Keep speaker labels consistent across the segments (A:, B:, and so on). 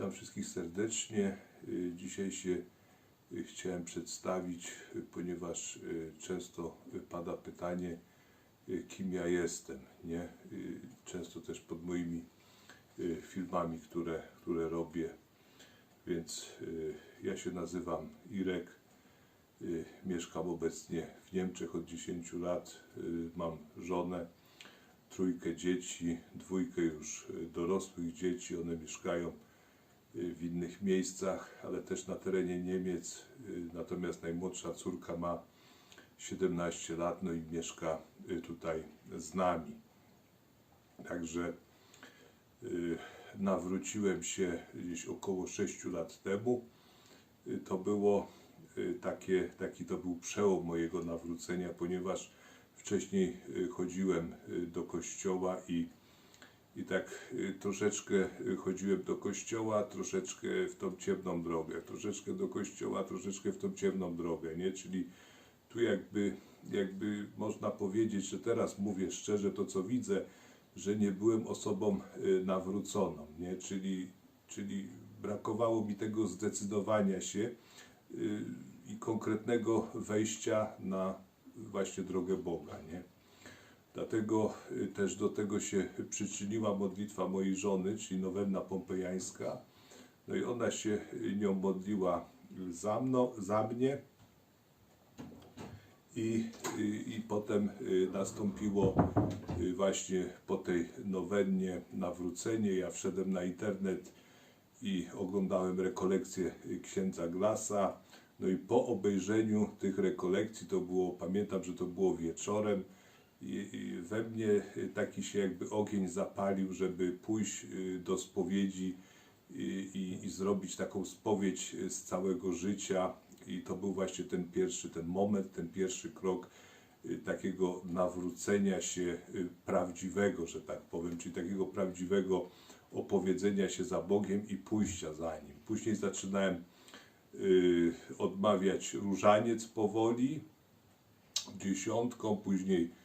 A: Witam wszystkich serdecznie. Y, Dzisiaj się y, chciałem przedstawić, y, ponieważ często pada pytanie, kim ja jestem. Nie? Często też pod moimi filmami, które, które robię. Więc ja się nazywam Irek. Mieszkam obecnie w Niemczech od 10 lat. Mam żonę, trójkę dzieci, dwójkę już dorosłych dzieci. One mieszkają w innych miejscach, ale też na terenie Niemiec. Y, Natomiast najmłodsza córka ma 17 lat, no i mieszka y, tutaj z nami. Także y, nawróciłem się gdzieś około 6 lat temu. Y, To było y, takie, taki to był przełom mojego nawrócenia, ponieważ wcześniej y, chodziłem y, do kościoła i, i tak y, troszeczkę y, chodziłem do kościoła, troszeczkę w tą ciemną drogę, troszeczkę do kościoła, troszeczkę w tą ciemną drogę, nie? Czyli tu jakby, jakby można powiedzieć, że teraz mówię szczerze to, co widzę, że nie byłem osobą y, nawróconą, nie? Czyli, czyli brakowało mi tego zdecydowania się i konkretnego wejścia na właśnie drogę Boga, nie? Dlatego y, też do tego się przyczyniła modlitwa mojej żony, czyli nowenna pompejańska. No i ona się y, nią modliła za, mną, za mnie, i, i, i potem y, nastąpiło y, właśnie po tej nowennie nawrócenie. Ja wszedłem na internet i oglądałem rekolekcje y, księdza Glasa. No i po obejrzeniu tych rekolekcji, to było, pamiętam, że to było wieczorem, we mnie y, taki się jakby ogień zapalił, żeby pójść y, do spowiedzi i, i, i zrobić taką spowiedź y, z całego życia. I to był właśnie ten pierwszy, ten moment, ten pierwszy krok y, takiego nawrócenia się y, prawdziwego, że tak powiem, czyli takiego prawdziwego opowiedzenia się za Bogiem i pójścia za Nim. Później zaczynałem y, odmawiać różaniec powoli, dziesiątką, później y,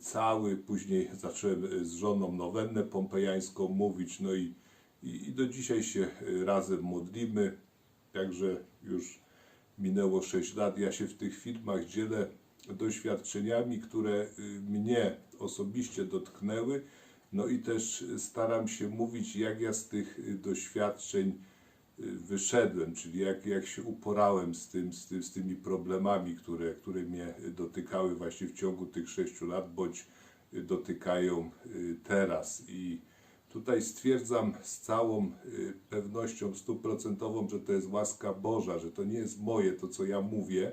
A: cały, później zacząłem y, z żoną nowennę pompejańską mówić, no i, i, i do dzisiaj się y, razem modlimy, także już minęło 6 lat. Ja się w tych filmach dzielę doświadczeniami, które y, mnie osobiście dotknęły, no i też staram się mówić, jak ja z tych y, doświadczeń y, wyszedłem, czyli jak, jak się uporałem z, tym, z, tym, z tymi problemami, które, które mnie dotykały właśnie w ciągu tych sześciu lat, bądź dotykają y, teraz. I tutaj stwierdzam z całą y, pewnością stuprocentową, że to jest łaska Boża, że to nie jest moje, to co ja mówię,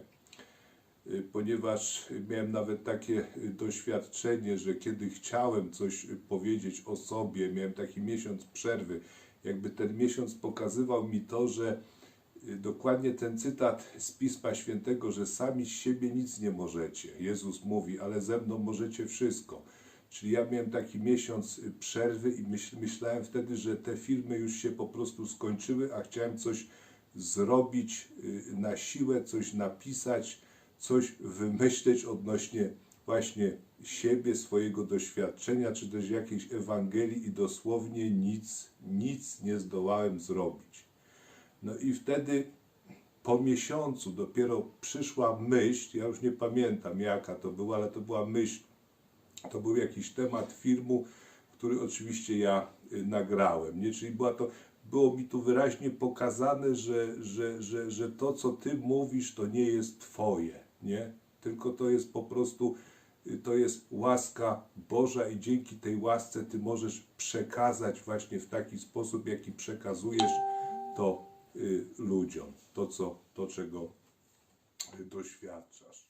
A: y, ponieważ miałem nawet takie doświadczenie, że kiedy chciałem coś powiedzieć o sobie, miałem taki miesiąc przerwy, jakby ten miesiąc pokazywał mi to, że y, dokładnie ten cytat z Pisma Świętego, że sami z siebie nic nie możecie. Jezus mówi, ale ze mną możecie wszystko. Czyli ja miałem taki miesiąc y, przerwy i myśl, myślałem wtedy, że te filmy już się po prostu skończyły, a chciałem coś zrobić y, na siłę, coś napisać, coś wymyśleć odnośnie właśnie siebie, swojego doświadczenia, czy też jakiejś Ewangelii i dosłownie nic, nic nie zdołałem zrobić. No i wtedy po miesiącu dopiero przyszła myśl, ja już nie pamiętam jaka to była, ale to była myśl, to był jakiś temat filmu, który oczywiście ja y, nagrałem, nie? Czyli była to, było mi tu wyraźnie pokazane, że, że, że, że to, co ty mówisz, to nie jest twoje, nie? Tylko to jest po prostu, to jest łaska Boża i dzięki tej łasce ty możesz przekazać właśnie w taki sposób, jaki przekazujesz to y, ludziom, to, co, to czego y, doświadczasz.